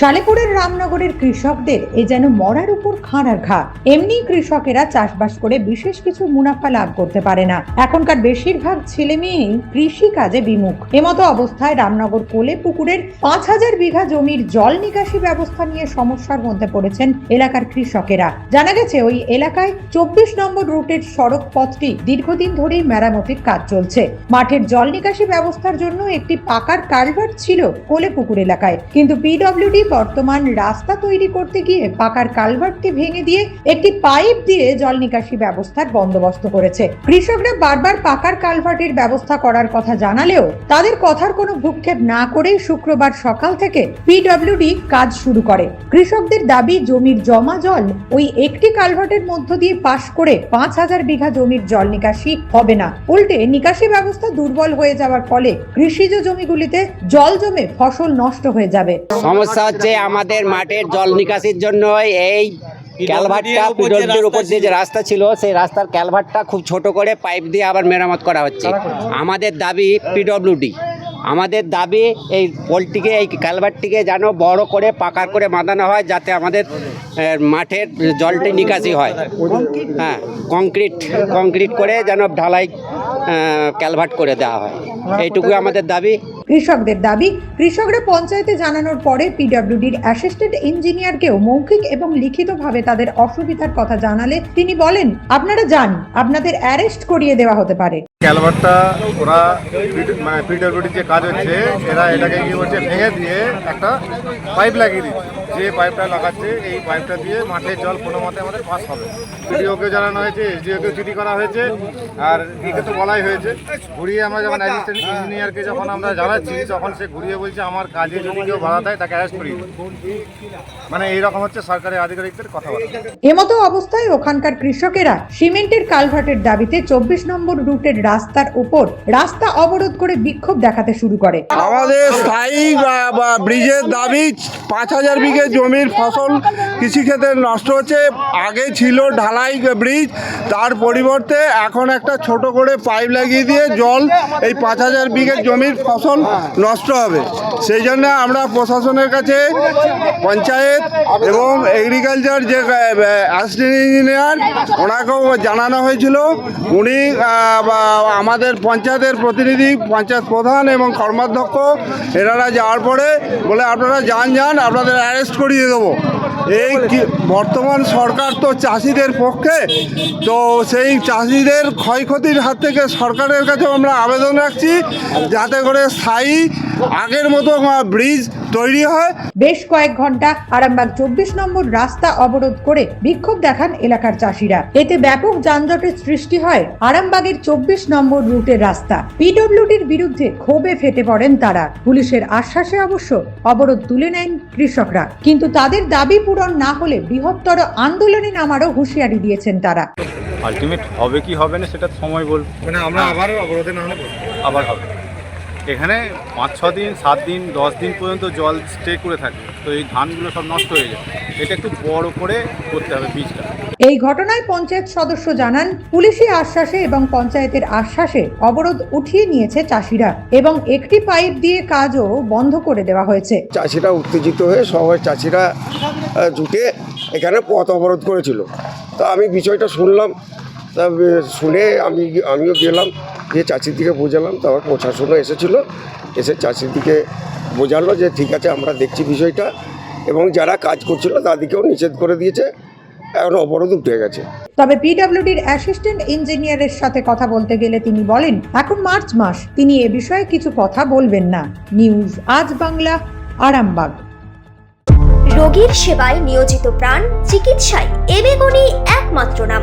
শালেপুরের রামনগরের কৃষকদের এ যেন মরার উপর খাঁড়ার ঘা। এমনি কৃষকেরা চাষবাস করে বিশেষ কিছু মুনাফা লাভ করতে পারে না। এখনকার বেশিরভাগ ছেলে মেয়েই কৃষি কাজে বিমুখ। এমতো অবস্থায় রামনগর কোলে পুকুরের পাঁচ হাজার বিঘা জমির জল নিকাশি ব্যবস্থা নিয়ে সমস্যার মধ্যে পড়েছেন এলাকার কৃষকেরা। জানা গেছে, ওই এলাকায় চব্বিশ নম্বর রুটের সড়ক পথটি দীর্ঘদিন ধরেই মেরামতির কাজ চলছে। মাঠের জল নিকাশি ব্যবস্থার জন্য একটি পাকার কালভার্ট ছিল কোলে পুকুর এলাকায়। কিন্তু পিডব্লিউডি বর্তমান রাস্তা তৈরি করতে গিয়ে পাকার কালভার্টটি ভেঙে দিয়ে একটি পাইপ দিয়ে জল নিকাশি ব্যবস্থার বন্দোবস্ত করেছে। কৃষকরা বারবার পাকার কালভার্টের ব্যবস্থা করার কথা জানালেও তাদের কথার কোনো ভ্রুক্ষেপ না করে শুক্রবার সকাল থেকে পিডব্লিউডি কাজ শুরু করে। কৃষকদের দাবি, জমির জমা জল ওই একটি কালভার্টের মধ্য দিয়ে পাশ করে পাঁচ হাজার বিঘা জমির জল নিকাশি হবে না। উল্টে নিকাশি ব্যবস্থা দুর্বল হয়ে যাওয়ার ফলে কৃষিজ জমিগুলিতে জল জমে ফসল নষ্ট হয়ে যাবে। সমস্যা হচ্ছে আমাদের মাঠের জল নিকাশির জন্য এই ক্যালভারটা পিডব্লিউডির উপর দিয়ে যে রাস্তা ছিল সেই রাস্তার ক্যালভারটা খুব ছোট করে পাইপ দিয়ে আবার মেরামত করা হচ্ছে। আমাদের দাবি পিডব্লিউডি আমাদের দাবি এই পোলটিকে এই ক্যালভারটিকে যেন বড় করে পাকার করে বাঁধানো হয় যাতে আমাদের মাঠের জলটি নিকাশি হয়। হ্যাঁ কংক্রিট কংক্রিট করে যেন ঢালাই ক্যালভার্ট করে দেওয়া হয়। এইটুকু আমাদের দাবি। কৃষকদের দাবি, কৃষকরা পঞ্চায়েতে জানানোর পরে পিডব্লিউডির অ্যাসিস্ট্যান্ট ইঞ্জিনিয়ারকেও মৌখিক এবং লিখিতভাবে তাদের অসুবিধার কথা জানালে তিনি বলেন, আপনারা যান, আপনাদের অ্যারেস্ট করিয়ে দেওয়া হতে পারে। ক্যালভারটা ওরা মানে পিডব্লিউডির যে কাজ হচ্ছে, এরা এটাকে কি হচ্ছে ভেঙে দিয়ে একটা পাইপ লাগিয়ে দিচ্ছে। যে পাইপটা লাগাচ্ছে এই পাইপটা দিয়ে মাঠের জল কোনো মতে আমাদের পাস হবে। ভিডিওকে জানানো হয়েছে এসডিওকে চিঠি করা হয়েছে আর একে তো বলাই হয়েছে। ঘুরিয়ে আমরা যখন অ্যাসিস্ট্যান্ট ইঞ্জিনিয়ারকে যখন আমরা জানাচ্ছি তখন সে ঘুরিয়ে বলছে আমার কাজে যদি কেউ বাধা দেয় তাকে অ্যারেস্ট দেবে। মানে এইরকম হচ্ছে সরকারি আধিকারিকদের কথাবার্তা। এমতো অবস্থায় ওখানকার কৃষকেরা সিমেন্টের কালভার্টের দাবিতে চব্বিশ নম্বর রুটের রাস্তার উপর রাস্তা অবরোধ করে বিক্ষোভ দেখাতে শুরু করে। আমাদের স্থায়ী ব্রিজের দাবি পাঁচ হাজার বিঘে জমির ফসল কৃষিক্ষেত্রে নষ্ট হচ্ছে। আগে ছিল ঢালাই ব্রিজ, তার পরিবর্তে এখন একটা ছোট করে পাইপ লাগিয়ে দিয়ে জল এই পাঁচ হাজার বিঘে জমির ফসল নষ্ট হবে। সেই জন্য আমরা প্রশাসনের কাছে পঞ্চায়েত এবং এগ্রিকালচার যে অ্যাসিস্ট্যান্ট ইঞ্জিনিয়ার ওনাকেও জানানো হয়েছিল। উনি আমাদের পঞ্চায়েতের প্রতিনিধি, পঞ্চায়েত প্রধান এবং কর্মাধ্যক্ষ, এনারা যাওয়ার পরে বলে, আপনারা যান যান, আপনাদের অ্যারেস্ট করিয়ে দেবো। এই বর্তমান সরকার তো চাষিদের পক্ষে, তো সেই চাষিদের ক্ষয়ক্ষতির হাত থেকে সরকারের কাছে আমরা আবেদন রাখছি, যাতে করে স্থায়ী আগের মতো ব্রিজ তৈরি হয়। বেশ কয়েক ঘণ্টা আরামবাগ চব্বিশ নম্বর রাস্তা অবরোধ করে বিক্ষোভ দেখান এলাকার চাষিরা। এতে ব্যাপক যানজটের সৃষ্টি হয় আরামবাগের চব্বিশ নম্বর রুটের রাস্তা। পিডব্লিউডির বিরুদ্ধে ক্ষোভে ফেটে পড়েন তারা। পুলিশের আশ্বাসে অবশ্য অবরোধ তুলে নেন কৃষকরা। কিন্তু তাদের দাবি পূরণ না হলে বৃহত্তর আন্দোলনে নামারও হুঁশিয়ারি দিয়েছেন তারা। আলটিমেট হবে কি হবে না সেটা সময় বলবে মানে আমরা আবারও অবরোধে না আবার হবে। এখানে পাঁচ ছ দিন সাত দিন দশ দিন পর্যন্ত জল স্টে করে থাকে। তো এই ধানগুলো সব নষ্ট হয়ে যায়। এটা একটু বড় করে করতে হবে বীজটা। এই ঘটনায় পঞ্চায়েত সদস্য জানান পুলিশি আশ্বাসে এবং পঞ্চায়েতের আশ্বাসে অবরোধ উঠিয়ে নিয়েছে চাষিরা এবং একটি পাইপ দিয়ে কাজও বন্ধ করে দেওয়া হয়েছে। চাষিরা উত্তেজিত হয়ে সবাই চাষিরা জুটে এখানে পথ অবরোধ করেছিল। তা আমি বিষয়টা শুনলাম তা শুনে আমি আমিও গেলাম যে চাষির দিকে বোঝালাম তারপর প্রশাসনও এসেছিল এসে চাষির দিকে বোঝালো যে ঠিক আছে আমরা দেখছি বিষয়টা এবং যারা কাজ করছিল তাদেরকেও নিষেধ করে দিয়েছে এখন অবরোধ উঠে গেছে। তবে পিডব্লিউডির অ্যাসিস্ট্যান্ট ইঞ্জিনিয়ারের সাথে কথা বলতে গেলে তিনি বলেন এখন মার্চ মাস তিনি এ বিষয়ে কিছু কথা বলবেন না। নিউজ আজ বাংলা আরামবাগ। রোগীর সেবায় নিয়োজিত প্রাণ চিকিৎসায় এবেগুনি একমাত্র নাম।